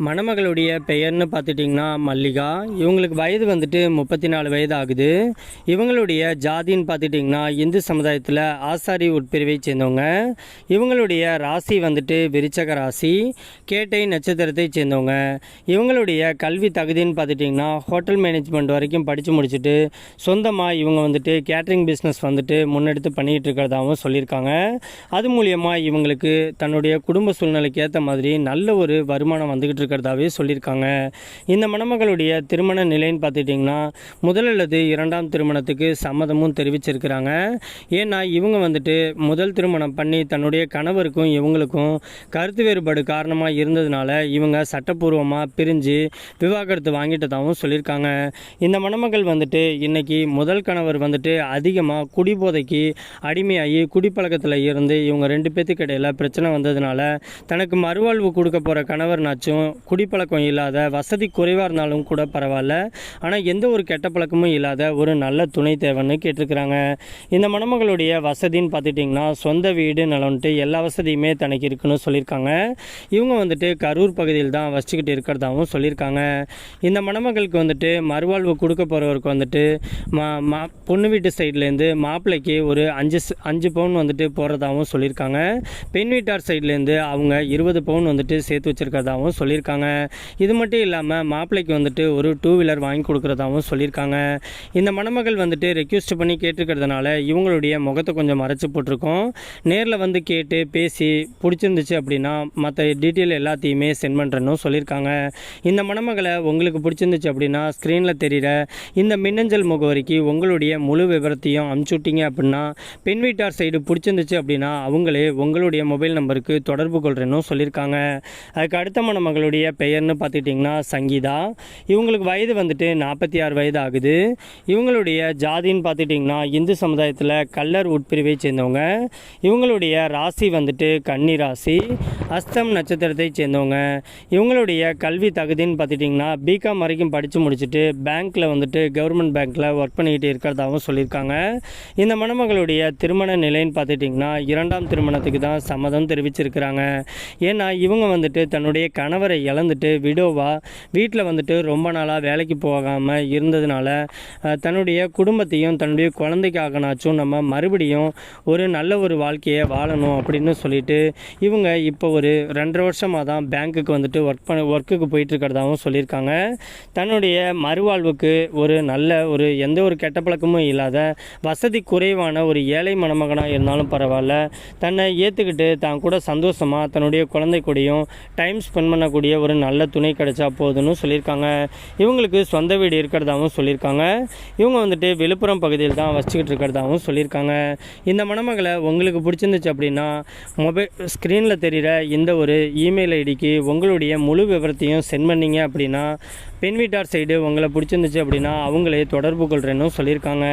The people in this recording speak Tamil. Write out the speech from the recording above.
மணமகளுடைய பெயர்னு பார்த்துட்டிங்கன்னா மல்லிகா. இவங்களுக்கு வயது வந்துட்டு முப்பத்தி நாலு வயது ஆகுது இவங்களுடைய ஜாதின்னு பார்த்துட்டிங்கன்னா இந்து சமுதாயத்தில் ஆசாரி உட்பிரிவை சேர்ந்தவங்க. இவங்களுடைய ராசி வந்துட்டு விருச்சக ராசி கேட்டை நட்சத்திரத்தை சேர்ந்தவங்க. இவங்களுடைய கல்வி தகுதின்னு பார்த்துட்டிங்கன்னா ஹோட்டல் மேனேஜ்மெண்ட் வரைக்கும் படித்து முடிச்சுட்டு சொந்தமாக இவங்க வந்துட்டு கேட்ரிங் பிஸ்னஸ் வந்துட்டு முன்னெடுத்து பண்ணிகிட்டு இருக்கிறதாகவும் சொல்லியிருக்காங்க. அது மூலியமாக இவங்களுக்கு தன்னுடைய குடும்ப சூழ்நிலைக்கு ஏற்ற மாதிரி நல்ல ஒரு வருமானம் வந்துக்கிட்டு இருக்கிறதாவே சொல்லியிருக்காங்க. இந்த மணமகளுடைய திருமண நிலைன்னு பார்த்துட்டிங்கன்னா முதல் அல்லது இரண்டாம் திருமணத்துக்கு சம்மதமும் தெரிவிச்சிருக்கிறாங்க. ஏன்னா இவங்க வந்துட்டு முதல் திருமணம் பண்ணி தன்னுடைய கணவருக்கும் இவங்களுக்கும் கருத்து வேறுபாடு காரணமாக இருந்ததுனால இவங்க சட்டப்பூர்வமாக பிரிஞ்சு விவாகரத்து வாங்கிட்டதாகவும் சொல்லியிருக்காங்க. இந்த மணமகள் வந்துட்டு இன்றைக்கி முதல் கணவர் வந்துட்டு அதிகமாக குடிபோதைக்கு அடிமையாகி குடிப்பழக்கத்தில் இருந்து இவங்க ரெண்டு பேத்துக்கு இடையில் பிரச்சனை வந்ததுனால தனக்கு மறுவாழ்வு கொடுக்க போகிற கணவர்னாச்சும் குடிப்பழக்கம் இல்லாத வசதி குறைவாக இருந்தாலும் கூட பரவாயில்ல. ஆனால் எந்த ஒரு கெட்ட பழக்கமும் இல்லாத ஒரு நல்ல துணை தேவைன்னு கேட்டிருக்கிறாங்க. இந்த மணமகளுடைய வசதின்னு பார்த்துட்டிங்கன்னா சொந்த வீடு நலன்ட்டு எல்லா வசதியுமே தனக்கு இருக்குன்னு சொல்லியிருக்காங்க. இவங்க வந்துட்டு கரூர் பகுதியில் தான் வசிச்சுக்கிட்டு இருக்கிறதாகவும் சொல்லியிருக்காங்க. இந்த மணமகளுக்கு வந்துட்டு மறுவாழ்வு கொடுக்க போகிறவருக்கு வந்துட்டு மா மா பொண்ணு வீட்டு சைட்லேருந்து மாப்பிள்ளைக்கு ஒரு அஞ்சு அஞ்சு பவுன் வந்துட்டு போகிறதாகவும் சொல்லியிருக்காங்க. பெண் வீட்டார் சைட்லேருந்து அவங்க இருபது பவுன் வந்துட்டு சேர்த்து வச்சுருக்கிறதாகவும் சொல்லியிருக்காங்க. இது மட்டும் இல்லாமல் மாப்பிள்ளைக்கு வந்துட்டு ஒரு டூ வீலர் வாங்கி கொடுக்குறதாகவும் சொல்லியிருக்காங்க இந்த மணமகள் வந்துட்டு ரெக்யூஸ்ட் பண்ணி கேட்டிருக்கிறதுனால இவங்களுடைய முகத்தை கொஞ்சம் மறைச்சி போட்டிருக்கோம். நேரில் வந்து கேட்டு பேசி பிடிச்சிருந்துச்சு அப்படின்னா மற்ற டீட்டெயில் எல்லாத்தையுமே சென்ட் பண்ணுறேன்னு சொல்லியிருக்காங்க இந்த மணமகளை உங்களுக்கு பிடிச்சிருந்துச்சு அப்படின்னா ஸ்க்ரீனில் தெரிகிற இந்த மின்னஞ்சல் முகவரிக்கு உங்களுடைய முழு விவரத்தையும் அனுப்பிச்சு விட்டீங்க அப்படின்னா பெண் வீட்டார் சைடு பிடிச்சிருந்துச்சு அப்படின்னா அவங்களே உங்களுடைய மொபைல் நம்பருக்கு தொடர்பு கொள்கிறேன்னு சொல்லியிருக்காங்க அதுக்கு அடுத்த மணமகளுடைய பெயர்னு பார்த்துக்கிட்டிங்கன்னா சங்கீதா. இவங்களுக்கு வயது வந்துட்டு நாற்பத்தி ஆறு வயது ஆகுது இவங்களுடைய ஜாதின்னு பார்த்துட்டிங்கன்னா இந்து சமுதாயத்தில் கல்லர் உட்பிரிவை சேர்ந்தவங்க. இவங்களுடைய ராசி வந்துட்டு கன்னி ராசி அஸ்தம் நட்சத்திரத்தை சேர்ந்தவங்க. இவங்களுடைய கல்வி தகுதின்னு பார்த்துட்டிங்கன்னா பிகாம் வரைக்கும் படித்து முடிச்சுட்டு பேங்க்கில் வந்துட்டு கவர்மெண்ட் பேங்க்கில் ஒர்க் பண்ணிக்கிட்டு இருக்கிறதாகவும் சொல்லியிருக்காங்க. இந்த மணமகளுடைய திருமண நிலைன்னு பார்த்துட்டிங்கன்னா இரண்டாம் திருமணத்துக்கு தான் சம்மதம் தெரிவிச்சிருக்கிறாங்க. ஏன்னா இவங்க வந்துட்டு தன்னுடைய கணவரை இழந்துட்டு விடோவாக வீட்டில் வந்துட்டு ரொம்ப நாளாக வேலைக்கு போகாமல் இருந்ததுனால தன்னுடைய குடும்பத்தையும் தன்னுடைய குழந்தைக்காகனாச்சும் நம்ம மறுபடியும் ஒரு நல்ல ஒரு வாழ்க்கையை வாழணும் அப்படின்னு சொல்லிட்டு இவங்க இப்போ ஒரு ரெண்டரை வருஷமாக தான் பேங்க்குக்கு வந்துட்டு ஒர்க் பண்ண ஒர்க்குக்கு போயிட்டுருக்கிறதாகவும் சொல்லியிருக்காங்க. தன்னுடைய மறுவாழ்வுக்கு ஒரு நல்ல ஒரு எந்த ஒரு கெட்ட பழக்கமும் இல்லாத வசதி குறைவான ஒரு ஏழை மணமகனாக இருந்தாலும் பரவாயில்ல. தன்னை ஏற்றுக்கிட்டு தான் கூட சந்தோஷமாக தன்னுடைய குழந்தை கூடயும் டைம் ஸ்பெண்ட் பண்ணக்கூடிய ஒரு நல்ல துணை கிடைச்சா போதும்னு சொல்லியிருக்காங்க. இவங்களுக்கு சொந்த வீடு இருக்கிறதாகவும் சொல்லியிருக்காங்க. இவங்க வந்துட்டு விழுப்புரம் பகுதியில் தான் வச்சுக்கிட்டு இருக்கிறதாகவும் சொல்லியிருக்காங்க. இந்த மணமகளை உங்களுக்கு பிடிச்சிருந்துச்சு அப்படின்னா மொபைல் ஸ்க்ரீனில் தெரிகிற இந்த ஒரு இமெயில் ஐடிக்கு உங்களுடைய முழு விவரத்தையும் சென்ட் பண்ணீங்க அப்படின்னா பெண் வீட்டார் சைடு உங்களை பிடிச்சிருந்துச்சு அப்படின்னா அவங்களே தொடர்பு கொள்கிறேன்னு சொல்லியிருக்காங்க.